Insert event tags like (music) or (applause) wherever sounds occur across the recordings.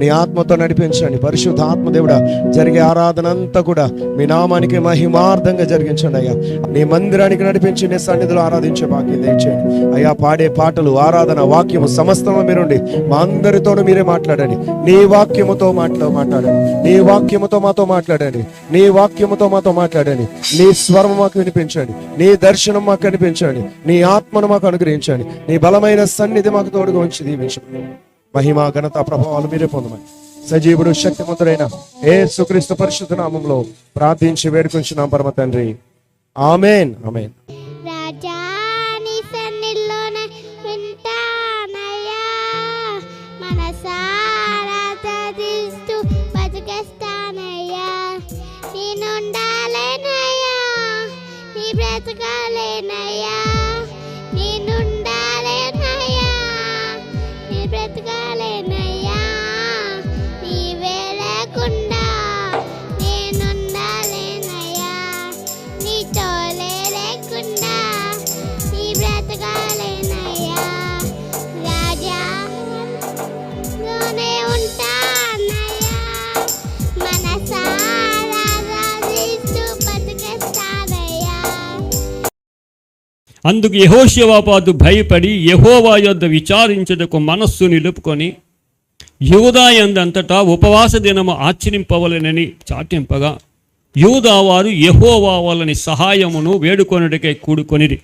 నీ ఆత్మతో నడిపించండి. పరిశుద్ధ ఆత్మదేవుడా జరిగే ఆరాధన అంతా కూడా మీ నామానికి మహిమార్థంగా జరిగించండి అయ్యా. నీ మందిరానికి నడిపించి నీ సన్నిధిలో ఆరాధించే భాగ్యం దయచేయండి అయ్యా పాడే పాటలు ఆరాధన వాక్యము సమస్తము మీరుండి మా అందరితోనూ మీరే మాట్లాడండి. నీ వాక్యముతో మాట్లా మాట్లాడండి. నీ వాక్యముతో మాతో మాట్లాడండి. నీ వాక్యముతో మాతో మాట్లాడండి. నీ స్వరం మాకు వినిపించండి. నీ దర్శనం మాకు కనిపించండి. నీ ఆత్మను మాకు అనుగ్రహించండి. నీ బలమైన సన్నిధి మాకు తోడుగా ఉంచి దీవించండి. మహిమ ఘనత ప్రభావాలు మీరే పొందమని. సజీవుడు శక్తిమంతుడైన ఏ సుక్రీస్తు పరిశుద్ధ నామంలో ప్రార్థించి వేడుకుంటున్నాం పరమ తండ్రి. ఆమెన్. ఆమెన్. రాజా అందుకు యహోశివాపాదు భయపడి యహోవా యొద్ద విచారించుటకు మనస్సు నిలుపుకొని యూదాయందంతటా ఉపవాస దినము ఆచరింపవలనని చాటింపగా యూదా వారు యహోవా వలని సహాయమును వేడుకొనుటకై కూడుకొనిరి.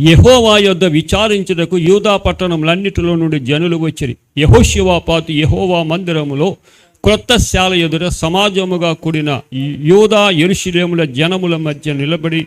యహోవా యొద్ద విచారించుటకు యూదా పట్టణములన్నిటిలో నుండి జనులు వచ్చిరి. యహోశివాపాతు యహోవా మందిరములో క్రొత్త శాల ఎదుట సమాజముగా కూడిన యూదా ఎరుషులేముల జనముల మధ్య నిలబడి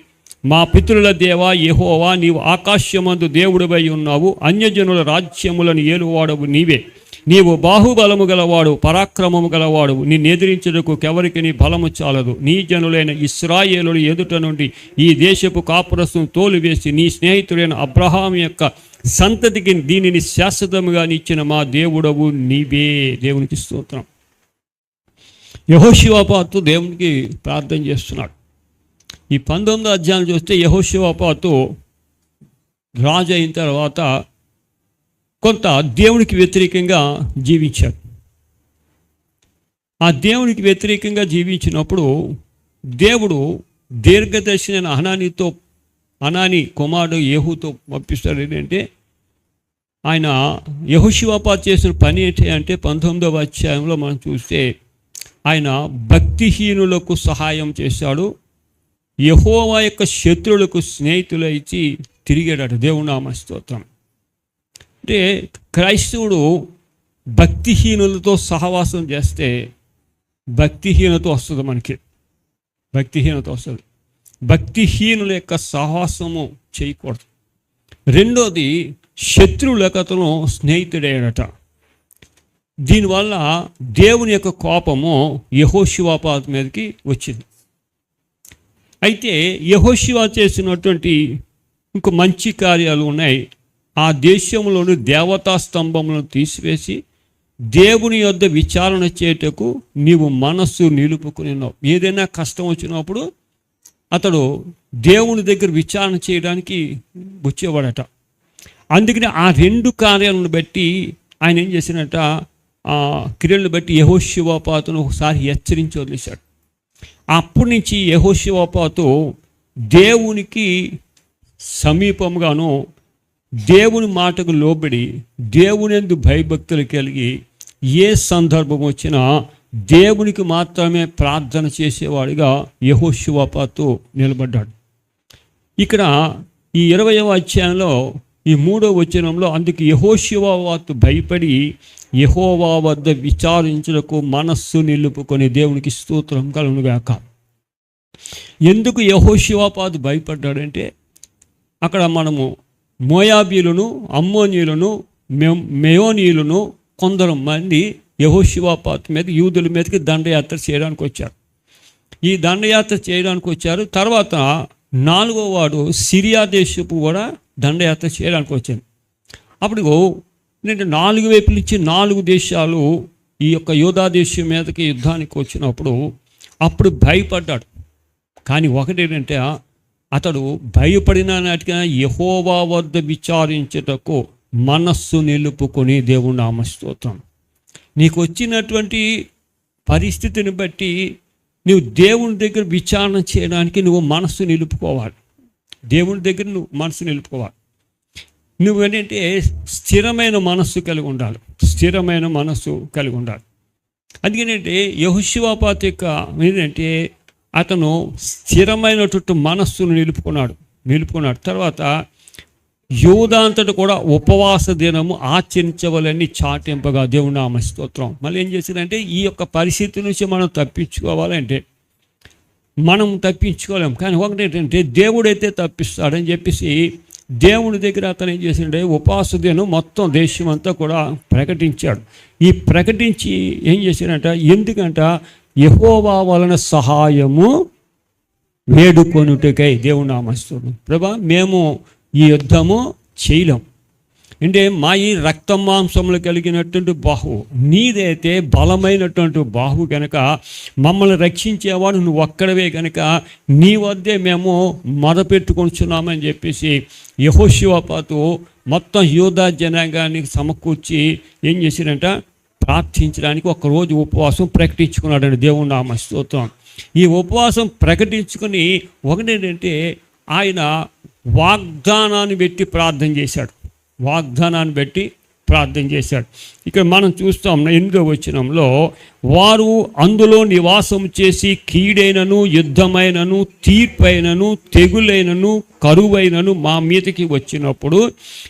మా పితరుల దేవా యహోవా నీవు ఆకాశ్యమందు దేవుడివై ఉన్నావు. అన్యజనుల రాజ్యములను ఏలువాడవు నీవే. నీవు బాహుబలము గలవాడు పరాక్రమము గలవాడు. నిన్ను ఎదిరించుటకు ఎవరికి నీ బలము చాలదు. నీ జనులైన ఇస్రాయేలుల ఎదుట నుండి ఈ దేశపు కాపురస్సును తోలివేసి నీ స్నేహితుడైన అబ్రహాం యొక్క సంతతికి దీనిని శాశ్వతముగా నిచ్చిన మా దేవుడవు నీవే. దేవునికి స్తోత్రం. యహోశివాపాతు దేవునికి ప్రార్థన చేస్తున్నాడు. ఈ పంతొమ్మిదో అధ్యాయం చూస్తే యహోశివాపాతు రాజు అయిన తర్వాత కొంత దేవునికి వ్యతిరేకంగా జీవించాడు ఆ దేవునికి వ్యతిరేకంగా జీవించినప్పుడు దేవుడు దీర్ఘదర్శిన అనానితో అనాని కుమారుడు యహూతో పంపిస్తాడు ఏంటంటే ఆయన యహోశివాపా చేసిన పని ఏంటి అంటే పంతొమ్మిదవ అధ్యాయంలో మనం చూస్తే ఆయన భక్తిహీనులకు సహాయం చేశాడు. యహోవా యొక్క శత్రువులకు స్నేహితులు ఇచ్చి తిరిగాడట దేవునామ స్తోత్రం. అంటే క్రైస్తవుడు భక్తిహీనులతో సహవాసం చేస్తే భక్తిహీనత వస్తుంది మనకి. భక్తిహీనత వస్తుంది. భక్తిహీనుల యొక్క సహవాసము చేయకూడదు. రెండోది శత్రువులకు అతను స్నేహితుడయ్యాడట. దీనివల్ల దేవుని యొక్క కోపము యహోశివాపాత మీదకి వచ్చింది. అయితే యహోశివా చేసినటువంటి ఇంకో మంచి కార్యాలు ఉన్నాయి. ఆ దేశంలోని దేవతా స్తంభములను తీసివేసి దేవుని యొద్ద విచారణ చేయుటకు నీవు మనస్సు నిలుపుకునిన్నావు ఏదైనా కష్టం వచ్చినప్పుడు అతడు దేవుని దగ్గర విచారణ చేయడానికి వచ్చేవాడట. అందుకని ఆ రెండు కార్యాలను బట్టి ఆయన ఏం చేసినట్ట ఆ క్రియలను బట్టి యహోశివపాతను ఒకసారి హెచ్చరించి వదిలేశాడు. అప్పటి నుంచి యహోశివపాతు దేవునికి సమీపంగాను దేవుని మాటకు లోబడి దేవునిందు భయభక్తులు కలిగి ఏ సందర్భం వచ్చినా దేవునికి మాత్రమే ప్రార్థన చేసేవాడిగా యహోశివపాతు నిలబడ్డాడు. ఇక్కడ ఈ ఇరవయవ అధ్యాయంలో ఈ మూడో వచనంలో అందుకు యహోశివాతు భయపడి యహోవా వద్ద విచారించుటకు మనస్సు నిలుపుకొని దేవునికి స్తోత్రం కలుగుగాక ఎందుకు యహోశివాపాదు భయపడ్డాడంటే అక్కడ మనము మోయాబీలను అమ్మోనీయులను మె- మెయోనీయులను కొందరు మంది యహోశివాపాతు మీద యూదుల మీదకి దండయాత్ర చేయడానికి వచ్చారు. ఈ దండయాత్ర చేయడానికి వచ్చారు. తర్వాత నాలుగో వాడు సిరియా దేశపు కూడా దండయాత్ర చేయడానికి వచ్చాను అప్పుడు నేను నాలుగు వైపుల నుంచి నాలుగు దేశాలు ఈ యొక్క యోధా దేశం మీదకి యుద్ధానికి వచ్చినప్పుడు అప్పుడు భయపడ్డాడు. కానీ ఒకటేంటంటే అతడు భయపడిన నాటికైనా యహోవా వద్ద విచారించుటకు మనస్సు నిలుపుకొని దేవుని నామస్తోత్రం. నీకు వచ్చినటువంటి పరిస్థితిని బట్టి నువ్వు దేవుని దగ్గర విచారణ చేయడానికి నువ్వు మనస్సు నిలుపుకోవాలి. దేవుని దగ్గర నువ్వు మనసు నిలుపుకోవాలి. నువ్వేంటంటే స్థిరమైన మనస్సు కలిగి ఉండాలి. స్థిరమైన మనస్సు కలిగి ఉండాలి. అందుకేంటంటే యహుశివాపాత యొక్క ఏంటంటే అతను స్థిరమైనటువంటి మనస్సును నిలుపుకున్నాడు నిలుపుకున్నాడు. తర్వాత యోధాంతటి కూడా ఉపవాస దినము ఆచరించవలని చాటింపగా దేవుని ఆమె స్తోత్రం. మళ్ళీ ఏం చేసిందంటే ఈ యొక్క పరిస్థితి నుంచి మనం తప్పించుకోవాలంటే మనం తప్పించుకోలేము కానీ ఒకటి ఏంటంటే దేవుడైతే తప్పిస్తాడని చెప్పేసి దేవుని దగ్గర అతను ఏం చేసిండే ఉపవాస దినం మొత్తం దేశం అంతా కూడా ప్రకటించాడు. ఈ ప్రకటించి ఏం చేశాడంట ఎందుకంట యహోవా వలన సహాయము వేడుకొనుటకై దేవుడు నామస్తుడు. ప్రభా మేము ఈ యుద్ధము చేయలేం. అంటే మా ఈ రక్త మాంసములు కలిగినటువంటి బాహు నీదైతే బలమైనటువంటి బాహు కనుక మమ్మల్ని రక్షించేవాడు నువ్వు ఒక్కడవే కనుక నీ వద్దే మేము మొదపెట్టుకొంచున్నామని చెప్పేసి యహోశివపాతు మొత్తం యూదా జనాంగానికి సమకూర్చి ఏం చేసిరంట ప్రార్థించడానికి ఒక రోజు ఉపవాసం ప్రకటించుకున్నాడని దేవుడు నామ స్తోత్రం. ఈ ఉపవాసం ప్రకటించుకుని ఒకటేంటంటే ఆయన వాగ్దానాన్ని పెట్టి ప్రార్థన చేశాడు. వాగ్దానాన్ని పెట్టి ప్రార్థన చేశాడు. ఇక్కడ మనం చూస్తాం ఎనిమిదో వచనంలో వారు అందులో నివాసం చేసి కీడైనను యుద్ధమైనను తీర్పైనను తెగులైనను కరువైనను మా మీదకి వచ్చినప్పుడు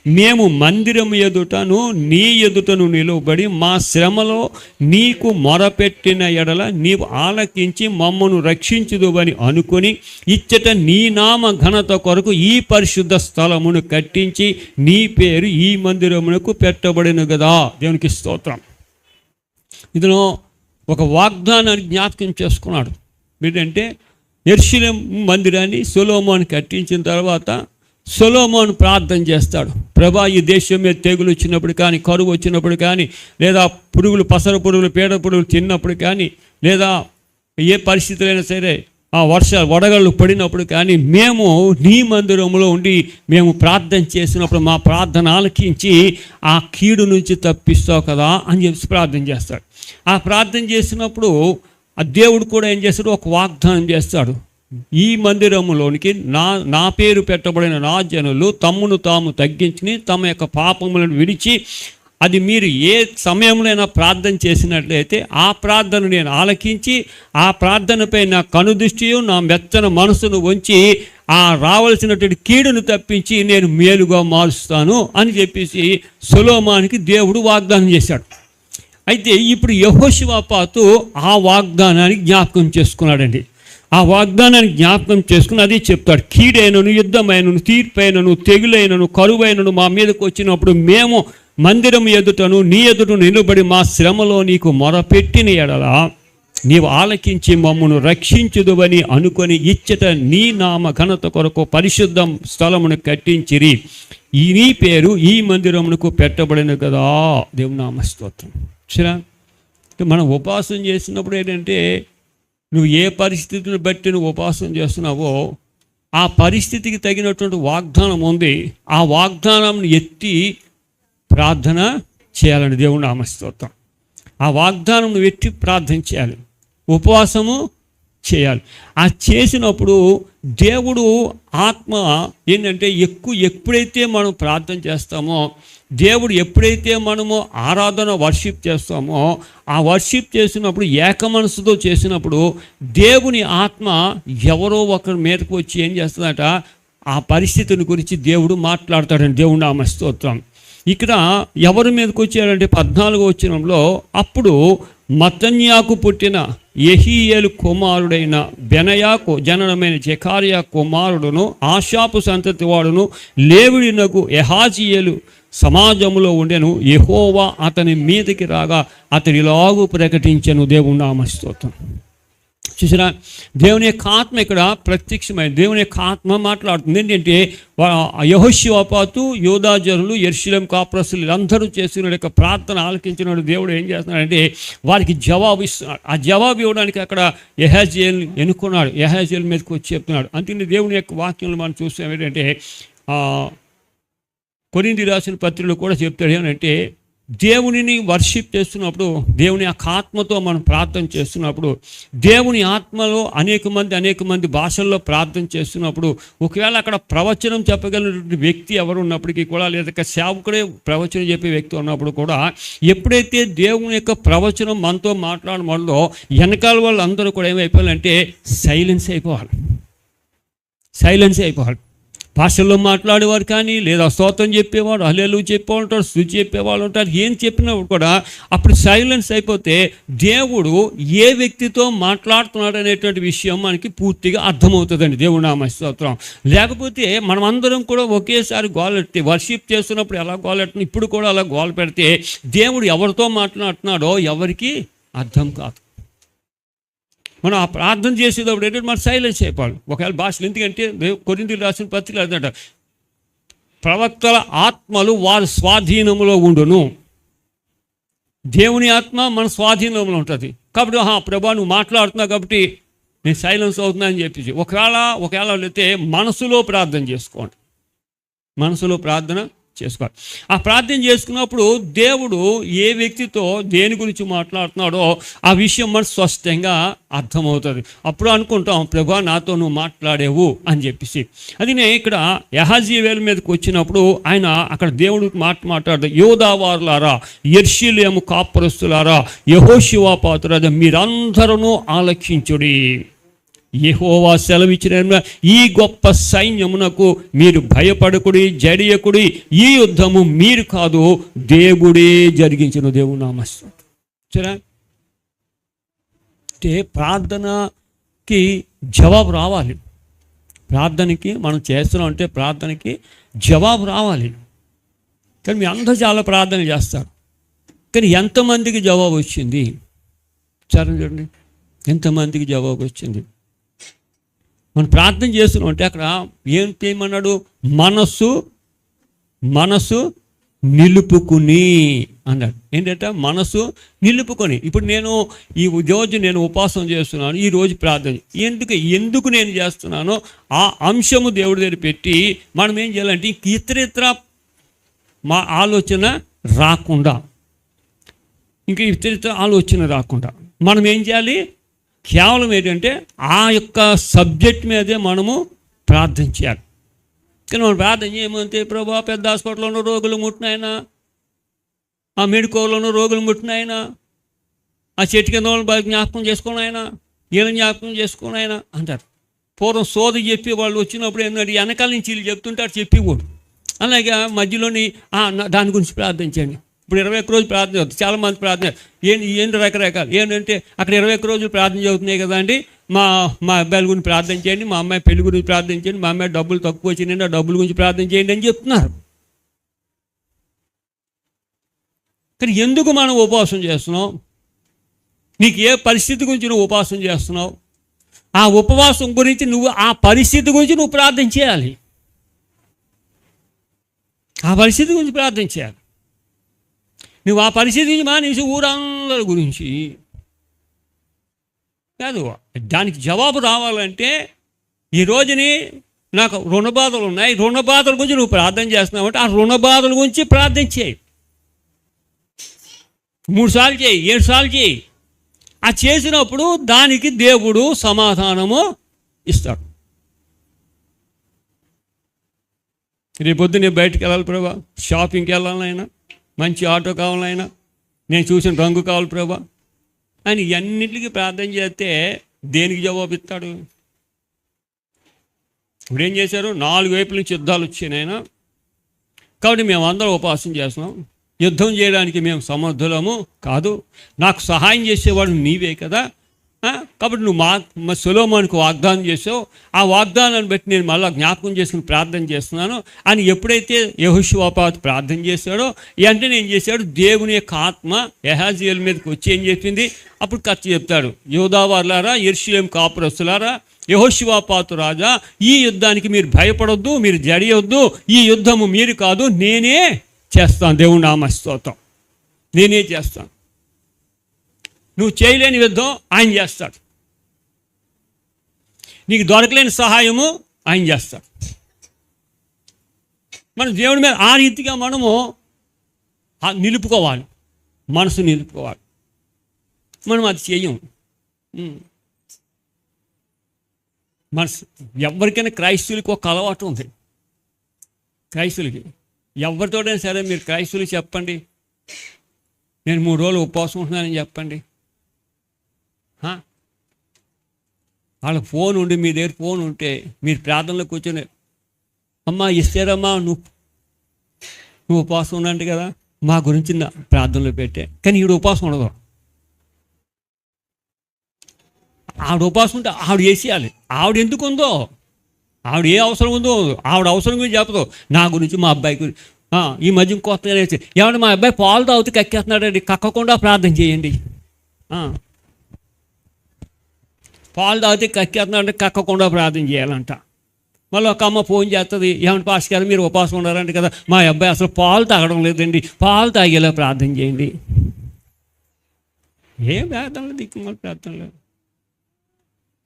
మేము మందిరం ఎదుటను నీ ఎదుటను నిలువబడి మా శ్రమలో నీకు మొరపెట్టిన ఎడల నీవు ఆలకించి మమ్మను రక్షించుదువని అనుకొని ఇచ్చట నీ నామ ఘనత కొరకు ఈ పరిశుద్ధ స్థలమును కట్టించి నీ పేరు ఈ మందిరమునకు పెట్టబడిన కదా దేవునికి స్తోత్రం. ఇతను ఒక వాగ్దానాన్ని జ్ఞాపకం చేసుకున్నాడు. ఏంటంటే ఎర్షిలం మందిరాన్ని సొలోమోన్ కట్టించిన తర్వాత సొలోమోన్ ప్రార్థన చేస్తాడు. ప్రభా ఈ దేశం మీద తెగులు వచ్చినప్పుడు కానీ కరువు వచ్చినప్పుడు కానీ లేదా పురుగులు పసర పురుగులు పీడ పురుగులు తిన్నప్పుడు కానీ లేదా ఏ పరిస్థితులైనా సరే ఆ వర్ష వడగళ్ళు పడినప్పుడు కానీ మేము నీ మందిరంలో ఉండి మేము ప్రార్థన చేసినప్పుడు మా ప్రార్థన ఆలకించి ఆ కీడు నుంచి తప్పిస్తావు కదా అని చెప్పి ప్రార్థన చేస్తాడు. ఆ ప్రార్థన చేసినప్పుడు ఆ దేవుడు కూడా ఏం చేస్తాడు? ఒక వాగ్దానం చేస్తాడు. ఈ మందిరములోనికి నా నా పేరు పెట్టబడిన నా జనులు తమ్మును తాము తగ్గించుని తమ యొక్క పాపములను విడిచి అది మీరు ఏ సమయంలోనైనా ప్రార్థన చేసినట్లయితే ఆ ప్రార్థన నేను ఆలకించి ఆ ప్రార్థనపై నా కనుదృష్టియు నా మెత్తన మనసును ఉంచి ఆ రావలసినటువంటి కీడును తప్పించి నేను మేలుగా మారుస్తాను అని చెప్పేసి సులోమానికి దేవుడు వాగ్దానం చేశాడు. అయితే ఇప్పుడు యహోశివాపాతు ఆ వాగ్దానాన్ని జ్ఞాపకం చేసుకున్నాడండి. ఆ వాగ్దానాన్ని జ్ఞాపకం చేసుకుని అదే చెప్తాడు. కీడైనను యుద్ధమైనను తీర్పైనను తెగులైనను కరువైనను మా మీదకు వచ్చినప్పుడు మేము మందిరం ఎదుటను నీ ఎదుట నిలబడి మా శ్రమలో నీకు మొరపెట్టిన ఎడల నీవు ఆలకించి మమ్మను రక్షించుదువని అనుకొని ఇచ్చట నీ నామ ఘనత కొరకు పరిశుద్ధం స్థలమును కట్టించిరి. ఈ నీ పేరు ఈ మందిరమునకు పెట్టబడిన కదా. దేవునామ స్తోత్రం. సరే మనం ఉపాసన చేసినప్పుడు ఏంటంటే నువ్వు ఏ పరిస్థితిని బట్టి నువ్వు ఉపాసన చేస్తున్నావో ఆ పరిస్థితికి తగినటువంటి వాగ్దానం ఉంది. ఆ వాగ్దానం ఎత్తి ప్రార్థన చేయాలని దేవుని నామస్తోత్రం ఆ వాగ్దానం నువ్వు ప్రార్థన చేయాలి. ఉపవాసము చేయాలి. ఆ చేసినప్పుడు దేవుడు ఆత్మ ఏంటంటే ఎక్కువ ఎప్పుడైతే మనం ప్రార్థన చేస్తామో దేవుడు ఎప్పుడైతే మనము ఆరాధన వర్షిప్ చేస్తామో ఆ వర్షిప్ చేసినప్పుడు ఏక మనసుతో చేసినప్పుడు దేవుని ఆత్మ ఎవరో ఒకరి మీదకు వచ్చి ఏం చేస్తుందట? ఆ పరిస్థితిని గురించి దేవుడు మాట్లాడతాడని దేవుడు ఆమె స్తోత్రం. ఇక్కడ ఎవరి మీదకి వచ్చారంటే పద్నాలుగో వచ్చినంలో అప్పుడు మతన్యాకు పుట్టిన యహీయేలు కుమారుడైన బెనయాకు జననమైన జకారియా కుమారుడును ఆశాపు సంతతి వాడును లేవిడినకు ఎహాజియేలు సమాజంలో ఉండెను. ఎహోవా అతని మీదకి రాగా అతనిలాగు ప్రకటించను. దేవుని నామస్తోత్రం చూసారా దేవుని యొక్క ఆత్మ ఇక్కడ ప్రత్యక్షమైంది దేవుని యొక్క ఆత్మ మాట్లాడుతుంది. ఏంటంటే యహోశివపాతు యోధాజరులు ఎర్షిలం కాప్రసులు అందరూ చేసిన యొక్క ప్రార్థన ఆలకించిన దేవుడు ఏం చేస్తున్నాడంటే వారికి జవాబు ఇస్తున్నాడు ఆ జవాబు ఇవ్వడానికి అక్కడ యహాజియల్ ఎన్నుకున్నాడు. యహాజియల్ మీదకి వచ్చి చెప్తున్నాడు. అంతే దేవుని యొక్క వాక్యంలో మనం చూస్తాం ఏంటంటే ఆ, కొరింది రాసిన పత్రికలో కూడా చెప్తాడు ఏమంటే దేవునిని వర్షిప్ చేస్తున్నప్పుడు దేవుని యొక్క ఆత్మతో మనం ప్రార్థన చేస్తున్నప్పుడు దేవుని ఆత్మలో అనేక మంది అనేక మంది భాషల్లో ప్రార్థన చేస్తున్నప్పుడు ఒకవేళ అక్కడ ప్రవచనం చెప్పగలిగినటువంటి వ్యక్తి ఎవరు ఉన్నప్పటికీ కూడా లేదా సేవకుడే ప్రవచనం చెప్పే వ్యక్తి ఉన్నప్పుడు కూడా ఎప్పుడైతే దేవుని యొక్క ప్రవచనం మనతో మాట్లాడమో వెనకాల వాళ్ళందరూ కూడా ఏమైపోవాలంటే సైలెన్స్ అయిపోవాలి. సైలెన్స్ అయిపోవాలి. భాషల్లో మాట్లాడేవారు కానీ లేదా స్తోత్రం చెప్పేవాడు అల్లెలు చెప్పేవాళ్ళు ఉంటారు శుచి చెప్పేవాళ్ళు ఉంటారు ఏం చెప్పినప్పుడు కూడా అప్పుడు సైలెన్స్ అయిపోతే దేవుడు ఏ వ్యక్తితో మాట్లాడుతున్నాడు అనేటువంటి విషయం మనకి పూర్తిగా అర్థమవుతుందండి. దేవుడు నామ స్తోత్రం. లేకపోతే మనం అందరం కూడా ఒకేసారి గోలెట్టి వర్షిప్ చేస్తున్నప్పుడు ఎలా గోలెట్టిన ఇప్పుడు కూడా అలా గోల పెడితే దేవుడు ఎవరితో మాట్లాడుతున్నాడో ఎవరికి అర్థం కాదు. మనం ఆ ప్రార్థన చేసేటప్పుడు ఏంటంటే మనం సైలెన్స్ అయిపోవాలి. ఒకవేళ భాషలు ఎందుకంటే కొరింతలు రాసిన పత్రిక అదంట. ప్రవక్తల ఆత్మలు వారి స్వాధీనంలో ఉండును. దేవుని ఆత్మ మన స్వాధీనంలో ఉంటుంది. కాబట్టి ఆహా ప్రభా నువ్వు మాట్లాడుతున్నావు కాబట్టి నేను సైలెన్స్ అవుతున్నా అని చెప్పేసి. ఒకవేళ ఒకవేళ అయితే మనసులో ప్రార్థన చేసుకోండి. మనసులో ప్రార్థన చేసుకోవాలి. ఆ ప్రార్థన చేసుకున్నప్పుడు దేవుడు ఏ వ్యక్తితో దేని గురించి మాట్లాడుతున్నాడో ఆ విషయం మన స్పష్టంగా అర్థమవుతుంది. అప్పుడు అనుకుంటాం ప్రభా నాతో నువ్వు మాట్లాడేవు అని చెప్పేసి. అది నేను ఇక్కడ యహాజీవేల మీదకి వచ్చినప్పుడు ఆయన అక్కడ దేవుడికి మాట మాట్లాడదు. యోధావారులారా ఎర్షిలేము కాపురస్తులారా యహోశివా పాత్ర మీరందరూ ఆలక్షించుడి యహోవా సెలవిచ్చిన ఈ గొప్ప సైన్యమునకు మీరు భయపడకుడి జడియకుడి ఈ యుద్ధము మీరు కాదు దేవుడే జరిగించిన దేవుడు నామస్సు సరే అంటే ప్రార్థనకి జవాబు రావాలి. ప్రార్థనకి మనం చేస్తున్నాం అంటే ప్రార్థనకి జవాబు రావాలి. కానీ మీ అందరూ చాలా ప్రార్థన చేస్తారు. కానీ ఎంతమందికి జవాబు వచ్చింది? సరే చూడండి. ఎంతమందికి జవాబు వచ్చింది? మనం ప్రార్థన చేస్తున్నాం అంటే అక్కడ ఏం చేయమన్నాడు? మనస్సు మనస్సు నిలుపుకుని అన్నాడు. ఏంటంటే మనసు నిలుపుకొని. ఇప్పుడు నేను ఈ రోజు నేను ఉపాసన చేస్తున్నాను ఈ రోజు ప్రార్థన ఎందుకు ఎందుకు నేను చేస్తున్నానో ఆ అంశము దేవుడి దగ్గర పెట్టి మనం ఏం చేయాలంటే ఇంక ఇతర ఇతర మా ఆలోచన రాకుండా ఇంకా ఇతర ఇతర ఆలోచన రాకుండా మనం ఏం చేయాలి? కేవలం ఏంటంటే ఆ యొక్క సబ్జెక్ట్ మీదే మనము ప్రార్థన చేయాలి కానీ మనం ప్రార్థన చేయమంటే ప్రభా పెద్ద హాస్పిటల్లో ఉన్న రోగులు ముట్టినాయన? ఆ మెడికోలో ఉన్న రోగులు ముట్టినాయన? ఆ చెట్టు కింద వాళ్ళు జ్ఞాపకం చేసుకుని ఆయన ఈయన జ్ఞాపకం చేసుకుని ఆయన అంటారు. పూర్వం సోద చెప్పి వాళ్ళు వచ్చినప్పుడు ఏంటంటే వెనకాల నుంచి వీళ్ళు చెప్తుంటారు కూడా. అలాగే మధ్యలోని దాని గురించి ప్రార్థించండి. ఇప్పుడు ఇరవై ఒక్క రోజులు ప్రార్థన చదువుతుంది చాలా మంది ప్రార్థన ఏంటి ఏంటి రకరకాలు? ఏంటంటే అక్కడ ఇరవై ఒక్క రోజులు ప్రార్థన చదువుతున్నాయి కదా అండి. మా మా అబ్బాయిల గురించి ప్రార్థన చేయండి మా అమ్మాయి పెళ్ళి గురించి ప్రార్థన చేయండి మా అమ్మాయి డబ్బులు తక్కువ వచ్చినాయండి ఆ డబ్బుల గురించి ప్రార్థన చేయండి అని చెప్తున్నారు. కానీ ఎందుకు మనం ఉపవాసం చేస్తున్నాం? నీకు ఏ పరిస్థితి గురించి నువ్వు ఉపవాసం చేస్తున్నావు? ఆ ఉపవాసం గురించి నువ్వు ఆ పరిస్థితి గురించి నువ్వు ప్రార్థన చేయాలి. ఆ పరిస్థితి గురించి ప్రార్థన చేయాలి. నువ్వు ఆ పరిస్థితి మానేసి ఊరందరి గురించి. కాదు దానికి జవాబు రావాలంటే ఈ రోజుని నాకు రుణ బాధలు ఉన్నాయి. రుణ బాధల గురించి నువ్వు ప్రార్థన చేస్తున్నావు అంటే ఆ రుణ బాధల గురించి ప్రార్థన చేయి. మూడు సార్లు చేయి ఏడు సార్లు చేయి. ఆ చేసినప్పుడు దానికి దేవుడు సమాధానము ఇస్తాడు. రేపొద్దు నేను బయటకు వెళ్ళాలి ప్రభా. షాపింగ్కి వెళ్ళాలైనా మంచి ఆటో కావాలైనా నేను చూసిన రంగు కావాలి ప్రభా. అని అన్నిటికీ ప్రార్థన చేస్తే దేనికి జవాబు ఇస్తాడు? ఇప్పుడు ఏం చేశారు? నాలుగు వైపుల నుంచి యుద్ధాలు వచ్చినాయినా కాబట్టి మేము అందరం ఉపవాసం చేస్తున్నాం. యుద్ధం చేయడానికి మేము సమర్థులము కాదు. నాకు సహాయం చేసేవాడు నీవే కదా. కాబట్టి నువ్వు మా మా సులోమానికి వాగ్దానం చేసావు. ఆ వాగ్దానాన్ని బట్టి నేను మళ్ళీ జ్ఞాపకం చేసుకుని ప్రార్థన చేస్తున్నాను. అని ఎప్పుడైతే యహోశివాపాత్ ప్రార్థన చేశాడో వెంటనే ఏం చేశాడు? దేవుని యొక్క ఆత్మ యహాజీల మీదకి వచ్చి ఏం చెప్పింది? అప్పుడు ఖర్చు చెప్తాడు. యోధావార్లారా ఇర్షియం కాపురస్తులారా యహోశివాపాతు రాజా ఈ యుద్ధానికి మీరు భయపడొద్దు మీరు జడియొద్దు ఈ యుద్ధము మీరు కాదు నేనే చేస్తాను. దేవుని నామ స్తోత్రం. నేనే చేస్తాను. నువ్వు చేయలేని యుద్ధం ఆయన చేస్తాడు. నీకు దొరకలేని సహాయము ఆయన చేస్తాడు. మన దేవుడి మీద ఆ రీతిగా మనము నిలుపుకోవాలి. మనసు నిలుపుకోవాలి. మనం అది చేయం. మనసు ఎవరికైనా క్రైస్తువులకి ఒక అలవాటు ఉంది. క్రైస్తులకి ఎవరితోటైనా సరే మీరు క్రైస్తువులు చెప్పండి. నేను మూడు రోజులు ఉపవాసం ఉంటున్నానని చెప్పండి. వాళ్ళ ఫోన్ ఉండి మీ దగ్గర ఫోన్ ఉంటే మీరు ప్రార్థనలో కూర్చొని అమ్మా ఇస్తారమ్మా నువ్వు నువ్వు ఉపవాసం ఉన్నట్టు కదా మా గురించి నా ప్రార్థనలో పెట్టే. కానీ ఈడు ఉపవాసం ఉండదు. ఆవిడ ఉపవాసం ఉంటే ఆవిడ వేసేయాలి ఆవిడ ఎందుకు ఉందో ఆవిడ ఏ అవసరం ఉందో ఆవిడ అవసరం గురించి చెప్పదు. నా గురించి మా అబ్బాయి గురించి ఈ మధ్య కొత్తగా ఏమంటే మా అబ్బాయి పాలు తాగుతూ కక్కేస్తున్నాడండి కక్కకుండా ప్రార్థన చేయండి. పాలు తాగితే కక్కేస్తున్నాడంటే కక్కకుండా ప్రార్థన చేయాలంట. మళ్ళీ ఒక అమ్మ ఫోన్ చేస్తుంది ఏమంటే పాస్ గారు మీరు ఉపవాసం ఉన్నారంట కదా మా అబ్బాయి అసలు పాలు తాగడం లేదండి పాలు తాగేలా ప్రార్థన చేయండి. ఏం ప్రార్థనలు దిక్కుమాల లేదు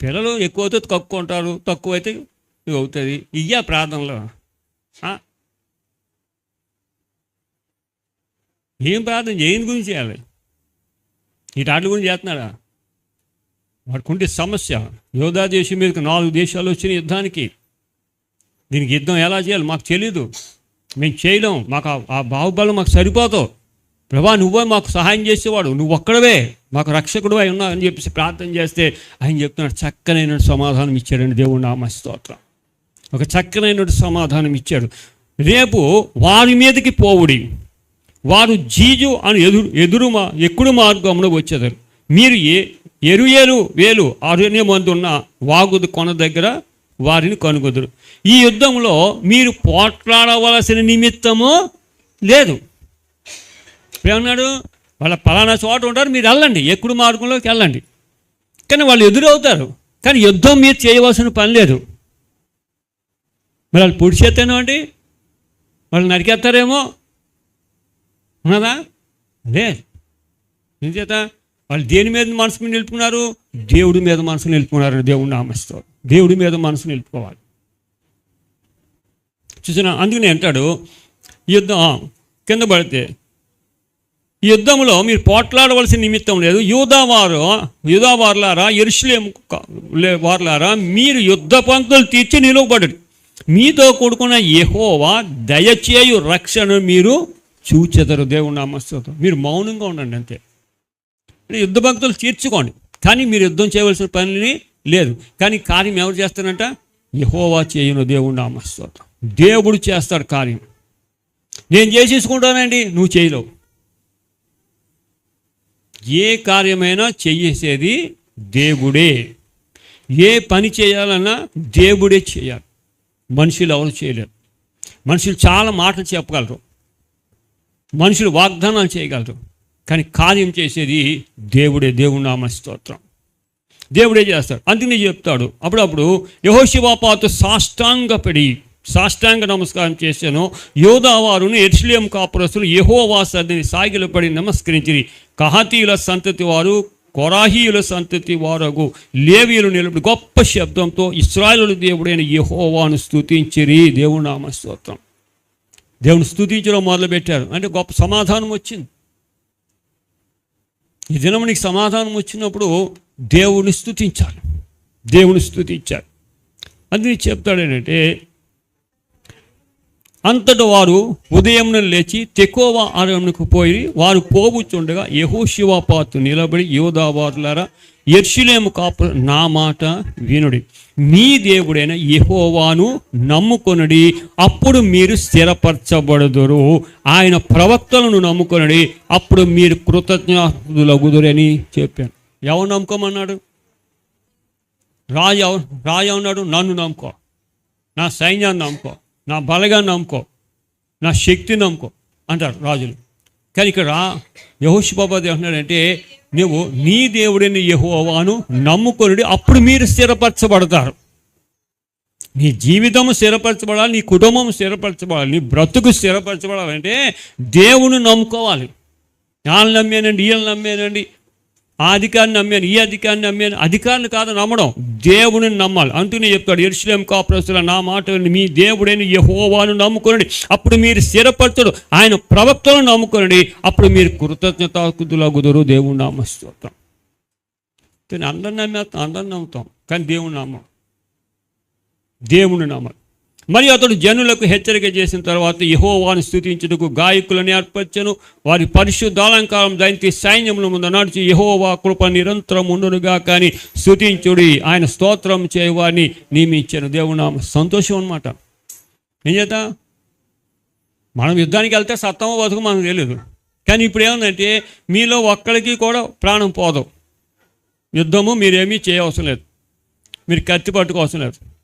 పిల్లలు ఎక్కువ అయితే తక్కువ ఉంటారు తక్కువ అయితే ఇది అవుతుంది. ఇయ్యా ప్రార్థనలో. ఏం ప్రార్థన చేయని గురించి చేయాలి? ఈ టాట్ల గురించి చేస్తున్నాడా? వాడుకుంటే సమస్య. యోధా దేశం మీదకి నాలుగు దేశాలు వచ్చిన యుద్ధానికి దీనికి యుద్ధం ఎలా చేయాలి మాకు తెలీదు. మేము చేయలేం. మాకు ఆ- బాహుబలం మాకు సరిపోదు. ప్రభా నువ్వే మాకు సహాయం చేసేవాడు. నువ్వు ఒక్కడవే. మాకు రక్షకుడు అయి ఉన్నావు అని చెప్పేసి ప్రార్థన చేస్తే ఆయన చెప్తున్నాడు చక్కనైన సమాధానం ఇచ్చాడండి దేవుడు నా మస్తోత్ర ఒక చక్కనైన సమాధానం ఇచ్చాడు. రేపు వారి మీదకి పోవుడి. వారు జీజు అని ఎదురు ఎదురు మా ఎక్కుడు మార్గంలో వచ్చేదారు. మీరు ఏ ఎరుయేలు వేలు అరణ్య ఉన్న వాగుదు కొన దగ్గర వారిని కనుగొదురు. ఈ యుద్ధంలో మీరు పోట్లాడవలసిన నిమిత్తము లేదు. ఏమన్నాడు? వాళ్ళ పలానా చోట ఉంటారు మీరు వెళ్ళండి. ఎక్కుడు మార్గంలోకి వెళ్ళండి. కానీ వాళ్ళు ఎదురవుతారు. కానీ యుద్ధం మీరు చేయవలసిన పని లేదు. మరి వాళ్ళు పొడిచేతేనో అండి? వాళ్ళు నరికేస్తారేమో? ఉన్నదా? లేదు. చేత వాళ్ళు దేని మీద మనసుని నిలుపుకున్నారు? దేవుడి మీద మనసు నిలుపుకున్నారు. దేవుడు నామస్తో దేవుడి మీద మనసు నిలుపుకోవాలి. చూసిన అందుకనే అంటాడు యుద్ధం కింద పడితే ఈ యుద్ధంలో మీరు పోట్లాడవలసిన నిమిత్తం లేదు. యూదావారు యూదావార్లారా ఎరుషులేము వార్లారా మీరు యుద్ధ పంక్తులు తీర్చి నిలువబడు మీతో కూడుకున్న యెహోవా దయచేయు రక్షణ మీరు చూచెదరు. దేవుడు నామస్తుతో మీరు మౌనంగా ఉండండి అంతే. యుద్ధ భక్తులు తీర్చుకోండి. కానీ మీరు యుద్ధం చేయవలసిన పని లేదు. కానీ కార్యం ఎవరు చేస్తారంట? యహోవా చేయను దేవుడు నామస్తోత్రం. దేవుడు చేస్తాడు కార్యం. నేను చేసేసుకుంటానండి నువ్వు చేయలేవు. ఏ కార్యమైనా చేసేది దేవుడే. ఏ పని చేయాలన్నా దేవుడే చేయాలి. మనుషులు ఎవరు చేయలేరు. మనుషులు చాలా మాటలు చెప్పగలరు. మనుషులు వాగ్దానాలు చేయగలరు. కానీ కార్యం చేసేది దేవుడే దేవుడు నామ స్తోత్రం. దేవుడే చేస్తాడు. అందుకనే చెప్తాడు. అప్పుడప్పుడు యహోశివాపాతు సాష్టాంగపడి సాష్టాంగ నమస్కారం చేశాను. యోధావారును ఎర్షలియం కాపురస్తులు యహోవా సాగిలు పడి నమస్కరించిరి. కహతీయుల సంతతి వారు కొరాహీయుల సంతతి వారగు లేవీయులు నిలబడి గొప్ప శబ్దంతో ఇస్రాయలు దేవుడైన యహోవాను స్తుతించిరి. దేవుడు నామ స్తోత్రం. దేవుని స్తుతించడం మొదలుపెట్టారు. అంటే గొప్ప సమాధానం వచ్చింది. ఈ దినం నీకు సమాధానం వచ్చినప్పుడు దేవుని స్థుతించాలి దేవుని స్థుతించాలి అది చెప్తాడు ఏంటంటే వారు ఉదయం లేచి తెకోవ అరణ్యకు పోయి వారు పోబుచుండగా యహోశివాపాతు నిలబడి యోధావారులారా ఎర్షులేము కాపు నా మాట వినుడి. మీ దేవుడైన యహోవాను నమ్ముకొనడి అప్పుడు మీరు స్థిరపరచబడుదురు. ఆయన ప్రవక్తలను నమ్ముకొనడి అప్పుడు మీరు కృతజ్ఞతలగుదురని చెప్పాను. ఎవరు నమ్ముకోమన్నాడు? రాజు ఎవరు రాజు ఉన్నాడు నన్ను నమ్ముకో. నా సైన్యాన్ని నమ్ముకో. నా బలగాన్ని నమ్ముకో. నా శక్తిని నమ్ముకో అంటారు రాజులు. కానీ ఇక్కడ యహోషిబాబాద్ ఏమంటున్నాడంటే నువ్వు నీ దేవుడిని యహోవాను నమ్ముకొనుడి అప్పుడు మీరు స్థిరపరచబడతారు. నీ జీవితం స్థిరపరచబడాలి నీ కుటుంబం స్థిరపరచబడాలి నీ బ్రతుకు స్థిరపరచబడాలంటే దేవుని నమ్ముకోవాలి. వాళ్ళని నమ్మేనండి వీళ్ళని నమ్మేనండి. ఆ అధికారిని నమ్మాను ఈ అధికారిని నమ్మాను. అధికారిని కాదు నమ్మడం. దేవుడిని నమ్మాలి. అంటూనే చెప్తాడు ఎరుసలేం కాపురస్తుల నా మాట మీ దేవుడైన యహోవాను నమ్ముకోనండి. అప్పుడు మీరు స్థిరపరచడు. ఆయన ప్రవక్తలను నమ్ముకోనండి. అప్పుడు మీరు కృతజ్ఞతాకుదులగుదురు దేవుడు నామస్తోత్రం కానీ అందరిని నమ్మేస్తాం అందరిని నమ్ముతాం. కానీ దేవుని నమ్మం. దేవుని నామాలు మరి అతడు జనులకు హెచ్చరిక చేసిన తర్వాత యహోవాను స్థుతించుటకు గాయకులను ఏర్పరచను. వారి పరిశుద్ధాలంకారం ధరించి సైన్యముల ముందు నడిచి యహోవా కృప నిరంతరం ఉండునుగా కానీ స్థుతించుడి ఆయన స్తోత్రం చేయవారిని నియమించిన. దేవునామ సంతోషం అనమాట ఏం చేత? మనం యుద్ధానికి వెళ్తే సత్తమ బతుకు మనకు తెలియదు కానీ ఇప్పుడు ఏముందంటే మీలో ఒక్కడికి కూడా ప్రాణం పోదు. యుద్ధము మీరేమీ చేయవసరం లేదు. మీరు కత్తి పట్టుకోవసరం లేదు.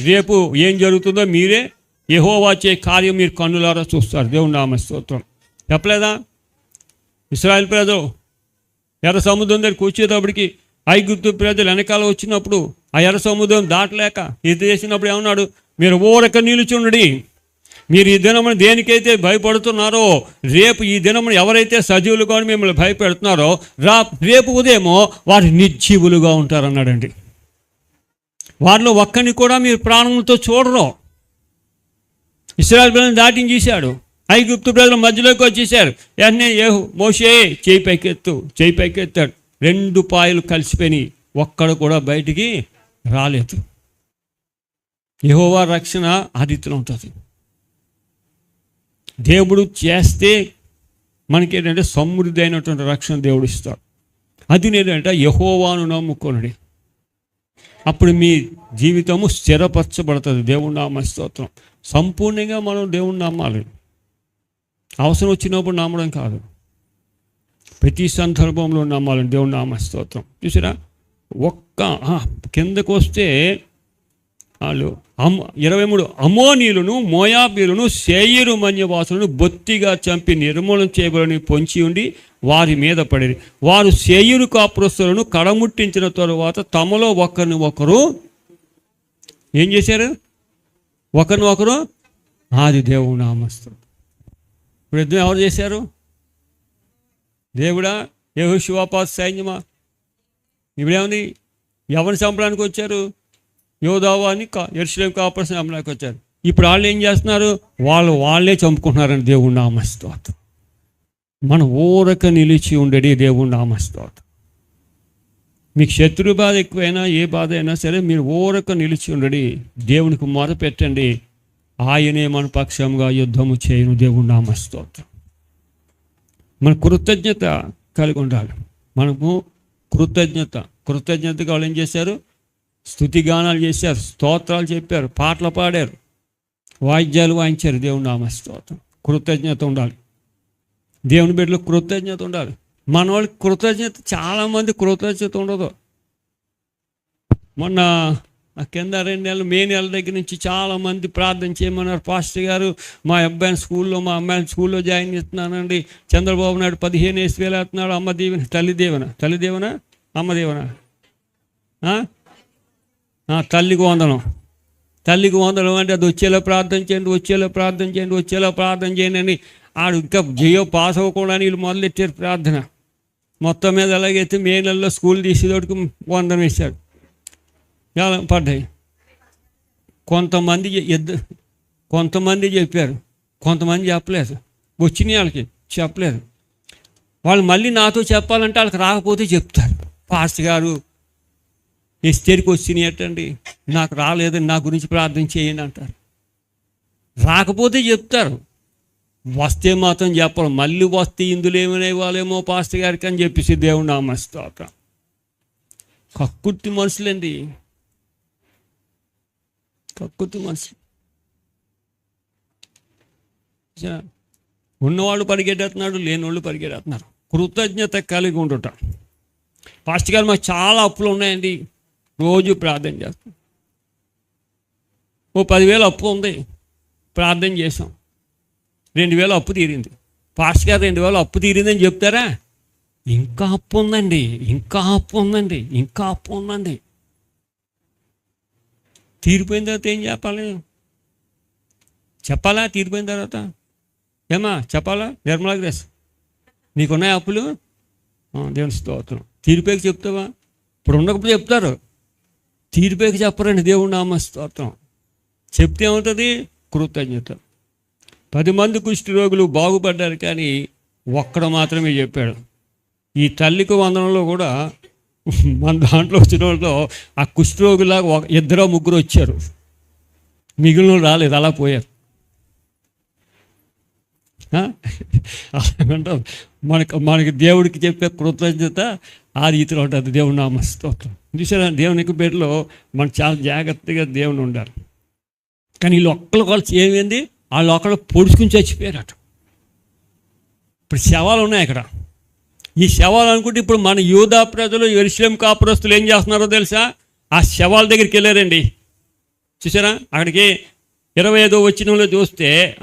రేపు ఏం జరుగుతుందో మీరే యెహోవా చే కార్యం మీరు కన్నులారా చూస్తారు. దేవుని నామ స్తోత్రం. చెప్పలేదా? ఇస్రాయల్ ప్రజలు ఎర్ర సముద్రం దగ్గర వచ్చేటప్పటికి ఐగుప్తు ప్రజలు వెనకాల వచ్చినప్పుడు ఆ ఎర్ర సముద్రం దాటలేక ఇది చేసినప్పుడు ఏమన్నాడు? మీరు ఊరక నిలుచుండడి. మీరు ఈ దినమును దేనికైతే భయపడుతున్నారో రేపు ఈ దినమును ఎవరైతే సజీవులు కానీ మిమ్మల్ని భయపెడుతున్నారో రా రేపు ఉదయమో వారు నిర్జీవులుగా ఉంటారన్నాడండి. వారిలో ఒక్కరిని కూడా మీరు ప్రాణంతో చూడరు. ఇస్రాయల్ ప్రజలను దాటించేశాడు ఐగుప్తు ప్రజల మధ్యలోకి వచ్చేసారు వెంటనే ఏహు మోషే చేయి పైకెత్తు చేయి పైకెత్తాడు. రెండు పాయలు కలిసిపోయి ఒక్కడు కూడా బయటికి రాలేదు. యహోవా రక్షణ ఆ రీతిలో ఉంటుంది. దేవుడు చేస్తే మనకి ఏంటంటే సమృద్ధి అయినటువంటి రక్షణ దేవుడు ఇస్తాడు. అది నేనంటే యహోవాను నమ్ముకోనుడి. అప్పుడు మీ జీవితము స్థిరపరచబడుతుంది. దేవుడి నామ స్తోత్రం. సంపూర్ణంగా మనం దేవుణ్ణి నమ్మాలి అవసరం వచ్చినప్పుడు నమ్మడం కాదు. ప్రతి సందర్భంలో నమ్మాలని దేవుని నామ స్తోత్రం. చూసారా? ఒక్క కిందకు వస్తే వాళ్ళు అమ్ ఇరవై మూడు. అమోనీయులను మోయాబీలను శేయరు మన్యవాసులను బొత్తిగా చంపి నిర్మూలన చేయబడని పొంచి ఉండి వారి మీద పడేది వారు శేయురు కాపురస్తులను కడముట్టించిన తరువాత తమలో ఒకరిని ఒకరు ఏం చేశారు? ఒకరిని ఒకరు ఆది దేవుడు నామస్తుడు. ఇప్పుడు యుద్ధం ఎవరు చేశారు? దేవుడా యహోశివాపాత సైన్యమా? ఇప్పుడేముంది? ఎవరిని చంపడానికి వచ్చారు? యోధావాన్ని కా ఎరుసలేం కాపర్సిన అమ్మడానికి వచ్చారు. ఇప్పుడు వాళ్ళు ఏం చేస్తున్నారు? వాళ్ళు వాళ్ళే చంపుకుంటున్నారని దేవుడు నామస్తోత మనం ఊరక నిలిచి ఉండేది దేవుడు నామస్తోత మీకు శత్రు బాధ ఎక్కువైనా ఏ బాధ అయినా సరే మీరు ఊరక నిలిచి ఉండడి దేవునికి మొర పెట్టండి. ఆయనే మన పక్షంగా యుద్ధము చేయను దేవుడు నామస్తోత్రం. మన కృతజ్ఞత కలిగి ఉండాలి. మనము కృతజ్ఞత కృతజ్ఞతగా వాళ్ళు ఏం చేశారు? స్థుతిగానాలు చేశారు స్తోత్రాలు చెప్పారు పాటలు పాడారు వాయిద్యాలు వాయించారు దేవుని నామ స్తోత్రం కృతజ్ఞత ఉండాలి దేవుని బిడ్డలో కృతజ్ఞత ఉండాలి మన వాళ్ళకి కృతజ్ఞత చాలామంది కృతజ్ఞత ఉండదు మొన్న కింద రెండు నెలలు మే నెల దగ్గర నుంచి చాలామంది ప్రార్థన చేయమన్నారు పాస్టర్ గారు మా అబ్బాయిని స్కూల్లో మా అమ్మాయిని స్కూల్లో జాయిన్ చేస్తున్నానండి చంద్రబాబు నాయుడు పదిహేను వేసి వేలు వేస్తున్నాడు అమ్మ దీవెన తల్లి దీవెన తల్లి దీవెన అమ్మ దీవెన ఆ, తల్లికి వందనం. తల్లికి వందనం అంటే అది వచ్చేలా ప్రార్థన చేయండి వచ్చేలా ప్రార్థన చేయండి వచ్చేలా ప్రార్థన చేయండి అని ఆడు ఇంకా జియో పాస్ అవ్వకుండా వీళ్ళు మొదలెట్టారు ప్రార్థన. మొత్తం మీద ఎలాగైతే మే నెలలో స్కూల్ తీసేదోటికి వందనం వేశాడు. ఎలా పడ్డాయి? కొంతమంది ఇద్దరు కొంతమంది చెప్పారు. కొంతమంది చెప్పలేదు. వచ్చిన వాళ్ళకి చెప్పలేదు. వాళ్ళు మళ్ళీ నాతో చెప్పాలంటే వాళ్ళకి రాకపోతే చెప్తారు. పాస్టర్ గారు ఎస్టేరికి వచ్చినాయి ఏంటండి? నాకు రాలేదని నా గురించి ప్రార్థన చేయండి అంటారు. రాకపోతే చెప్తారు. వస్తే మాత్రం చెప్పరు. మళ్ళీ వస్తే ఇందులో ఏమైనా ఇవ్వాలేమో పాస్టర్ గారికి అని చెప్పేసి దేవుడు నామస్తోత్రం కక్కుర్తి మనుషులండి. కక్కుర్తి మనుషులు. ఉన్నవాళ్ళు పరిగెట్టేస్తున్నాడు లేనివాళ్ళు పరిగెట్టేస్తున్నారు. కృతజ్ఞత కలిగి ఉండుట. పాస్టర్ గారు మాకు చాలా అప్పులు ఉన్నాయండి. రోజు ప్రార్థన చేస్తాం. ఓ పదివేలు అప్పు ఉంది. ప్రార్థన చేసాం రెండు వేలు అప్పు తీరింది. పాస్ట్ గారు రెండు వేలు అప్పు తీరిందని చెప్తారా? ఇంకా అప్పు ఉందండి. ఇంకా అప్పు ఉందండి. ఇంకా అప్పు ఉందండి. తీరిపోయిన తర్వాత ఏం చెప్పాలి? చెప్పాలా? తీరిపోయిన తర్వాత? ఏమా? చెప్పాలా? నిర్మలా గ్రేస్ నీకున్నాయి అప్పులు? దేవుని స్తోత్రం. తీర్పేకి చెప్తావా? ఇప్పుడు ఉండకపోతే చెప్తారు. తీర్పేకి చెప్పరండి దేవుడు నామ స్తోత్రం చెప్తే ఏముంటుంది? కృతజ్ఞత. పది మంది కుష్టి రోగులు బాగుపడ్డారు కానీ ఒక్కడ మాత్రమే చెప్పాడు. ఈ తల్లికి వందనంలో కూడా మన దాంట్లో వచ్చిన వాళ్ళలో ఆ కుష్ఠరోగులాగా ఒక ఇద్దరు ముగ్గురు వచ్చారు. మిగిలిన వాళ్ళు రాలేదు అలా పోయారు. అలాగంటాం మనకు మనకి దేవుడికి చెప్పే కృతజ్ఞత ఆ రీతిలో ఉంటుంది. దేవుని నామ స్తోత్రం. చూసారా? దేవునికి పేరులో మనం చాలా జాగ్రత్తగా దేవుని ఉండాలి. కానీ వీళ్ళు ఒక్కరు కలిసి ఏమైంది? వాళ్ళు ఒకళ్ళు పొడుచుకుని చచ్చిపోయారు అటు ఇప్పుడు శవాలు ఉన్నాయి అక్కడ. ఈ శవాలు అనుకుంటే ఇప్పుడు మన యూదా ప్రజలు ఎరుశ్లం కాపురస్తులు ఏం చేస్తున్నారో తెలుసా? ఆ శవాల దగ్గరికి వెళ్ళారండి. చూసారా? అక్కడికి ఇరవై ఐదో వచ్చినంలో చూస్తే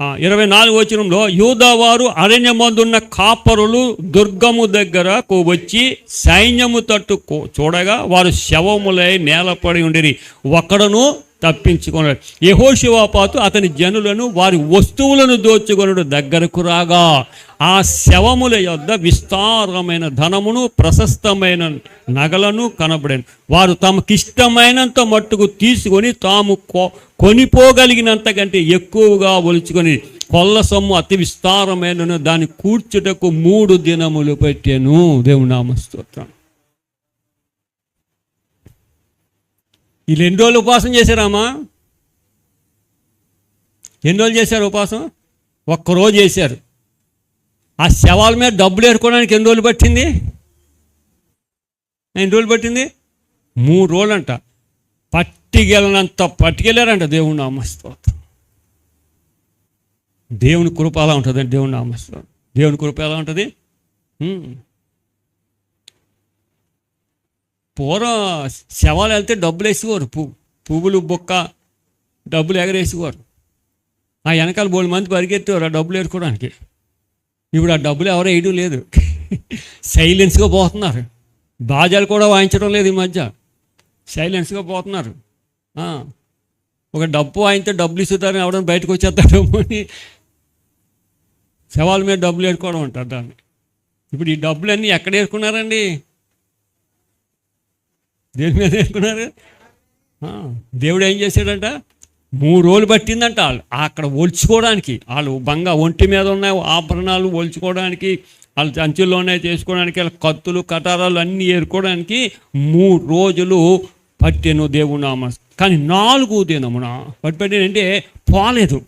ఇరవై నాలుగు వచనంలో యూదవారు అరణ్యమందున్న కాపరులు దుర్గము దగ్గరకు వచ్చి సైన్యము తట్టు చూడగా వారు శవములై నేలపడి ఉండిరి. ఒకడును తప్పించుకున్నాడు యహోశివాపాతు అతని జనులను వారి వస్తువులను దోచుకొనుడు దగ్గరకు రాగా ఆ శవముల యొద్ద విస్తారమైన ధనమును ప్రశస్తమైన నగలను కనబడాను. వారు తమకిష్టమైనంత మట్టుకు తీసుకొని తాము కొ- కొనిపోగలిగినంత కంటే ఎక్కువగా ఒలుచుకొని కొల్ల సొమ్ము అతి విస్తారమైన దాన్ని కూర్చుటకు మూడు దినములు పెట్టాను. దేవునామ స్తోత్రం వీళ్ళు ఎన్ని రోజులు ఉపవాసం చేశారామా ఎన్ని రోజులు చేశారు ఉపవాసం? ఒక్కరోజు చేశారు. ఆ శవాల మీద డబ్బులు ఏరుకోవడానికి ఎన్ని రోజులు పట్టింది? ఎన్ని రోజులు పట్టింది? మూడు రోజులు అంట పట్టికెళ్ళనంత పట్టుకెళ్ళారంట దేవుని నామస్తోత్రం దేవుని కృప అలా ఉంటుంది దేవుని నామస్తోత్రం దేవుని కృప ఎలా ఉంటుంది? పూర్వం శవాలు వెళ్తే డబ్బులు వేసుకోరు. పువ్వు పువ్వులు బొక్క డబ్బులు ఎగరేసుకోరు. ఆ వెనకాల మూడు మంది పరిగెత్తేవారు ఆ డబ్బులు ఏరుకోవడానికి. ఇప్పుడు ఆ డబ్బులు ఎవరు వేయడం లేదు. (laughs) సైలెన్స్గా పోతున్నారు. బాజాలు కూడా వాయించడం లేదు ఈ మధ్య. సైలెన్స్గా పోతున్నారు. ఒక డబ్బు వాయితే డబ్బులు ఇస్తుంటారని ఎవడని బయటకు వచ్చేస్తాడేమో అని శవాల మీద డబ్బులు ఏరుకోవడం అంటారు దాన్ని. ఇప్పుడు ఈ డబ్బులన్నీ ఎక్కడ ఏరుకున్నారండి? దేని మీద వేసుకున్నారు? దేవుడు ఏం చేశాడంట? మూడు రోజులు పట్టిందంట వాళ్ళు. అక్కడ ఒలుచుకోవడానికి వాళ్ళు బంగా ఒంటి మీద ఉన్న ఆభరణాలు ఒలుచుకోవడానికి వాళ్ళు చంచుల్లో ఉన్నాయి చేసుకోవడానికి వాళ్ళ కత్తులు కటారాలు అన్నీ ఏరుకోవడానికి మూడు రోజులు పట్టాను దేవుడు నామ. కానీ నాలుగు దినమున పట్టి పట్టినంటే పోలేదు.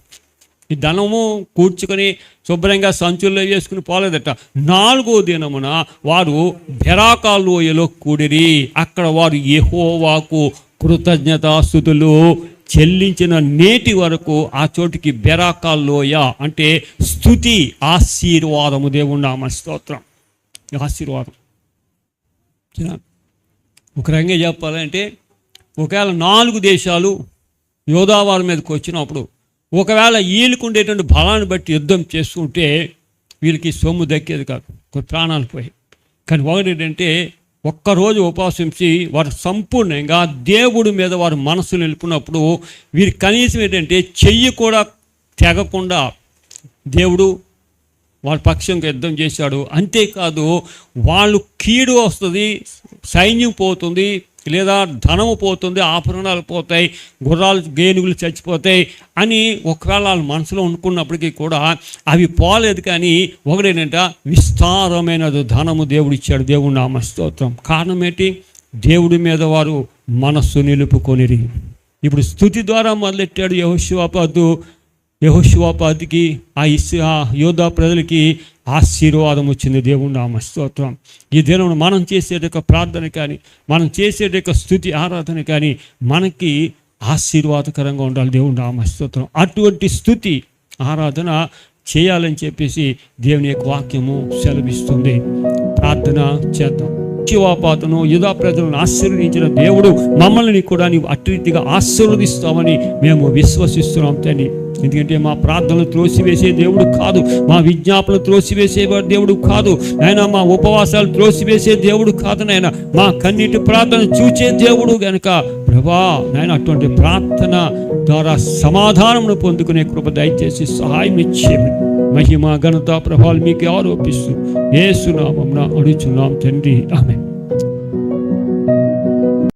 ఈ ధనము కూర్చుకొని శుభ్రంగా సంచుల్లో వేసుకుని పోలేదట. నాలుగో దినమున వారు బెరాకాలోయలో కూడిరి. అక్కడ వారు ఎహోవాకు కృతజ్ఞతాస్థుతులు చెల్లించిన నేటి వరకు ఆ చోటికి బెరాకాల్లోయ అంటే స్థుతి ఆశీర్వాదము దేవుని నామ స్తోత్రం. ఆశీర్వాదం. ఒక రంగే చెప్పాలంటే ఒకవేళ నాలుగు దేశాలు యోధావారి మీదకి వచ్చినప్పుడు ఒకవేళ ఈలుకుండేటువంటి బలాన్ని బట్టి యుద్ధం చేస్తుంటే వీళ్ళకి సొమ్ము దక్కేది కాదు. కొన్ని ప్రాణాలు పోయి. కానీ ఒకటి ఏంటంటే ఒక్కరోజు ఉపవాసించి వారు సంపూర్ణంగా దేవుడి మీద వారు మనసు నిలుపునప్పుడు వీరు కనీసం ఏంటంటే చెయ్యి కూడా తెగకుండా దేవుడు వాళ్ళ పక్షంగా యుద్ధం చేశాడు. అంతేకాదు వాళ్ళు కీడు వస్తుంది సైన్యం పోతుంది లేదా ధనము పోతుంది ఆభరణాలు పోతాయి గుర్రాలు గేనుగులు చచ్చిపోతాయి అని ఒకవేళ వాళ్ళ మనసులో అనుకున్నప్పటికీ కూడా అవి పోలేదు కానీ ఒకటేనంట విస్తారమైనది ధనము దేవుడు ఇచ్చాడు. దేవుడు నామ స్తోత్రం కారణం ఏంటి? దేవుడి మీద వారు మనస్సు నిలుపుకొనిరి. ఇప్పుడు స్థుతి ద్వారా మొదలెట్టాడు యహోశివాపాదు యహోశివాపాతికి ఆ ఇస్ ఆ యోధా ప్రజలకి ఆశీర్వాదం వచ్చింది. దేవుని నామ స్తోత్రం. ఈ దినం మనం చేసేట ప్రార్థన కానీ మనం చేసేట స్థుతి ఆరాధన కానీ మనకి ఆశీర్వాదకరంగా ఉండాలి. దేవుని నామ స్తోత్రం. అటువంటి స్థుతి ఆరాధన చేయాలని చెప్పేసి దేవుని యొక్క వాక్యము సెలవిస్తుంది. ప్రార్థన చేద్దాం. శివాపాతను యుధా ప్రజలను ఆశీర్వదించిన దేవుడు మమ్మల్ని కూడా నీవు అటురీతిగా ఆశీర్వదిస్తామని మేము విశ్వసిస్తున్నాం తండ్రి ఎందుకంటే మా ప్రార్థనలు త్రోసివేసే దేవుడు కాదు మా విజ్ఞాపనలు త్రోసివేసే దేవుడు కాదు ఆయన మా ఉపవాసాలు త్రోసివేసే దేవుడు కాదు నాయన మా కన్నీటి ప్రార్థన చూచే దేవుడు గనుక ప్రభా నాయన అటువంటి ప్రార్థన ద్వారా సమాధానమును పొందుకునే కృప దయచేసి సహాయం ఇచ్చేమని మహిమ ఘనత ప్రభావాలు మీకు ఆరోపిస్తూ ఏసునామం అడుచున్నాం తండ్రి. ఆమె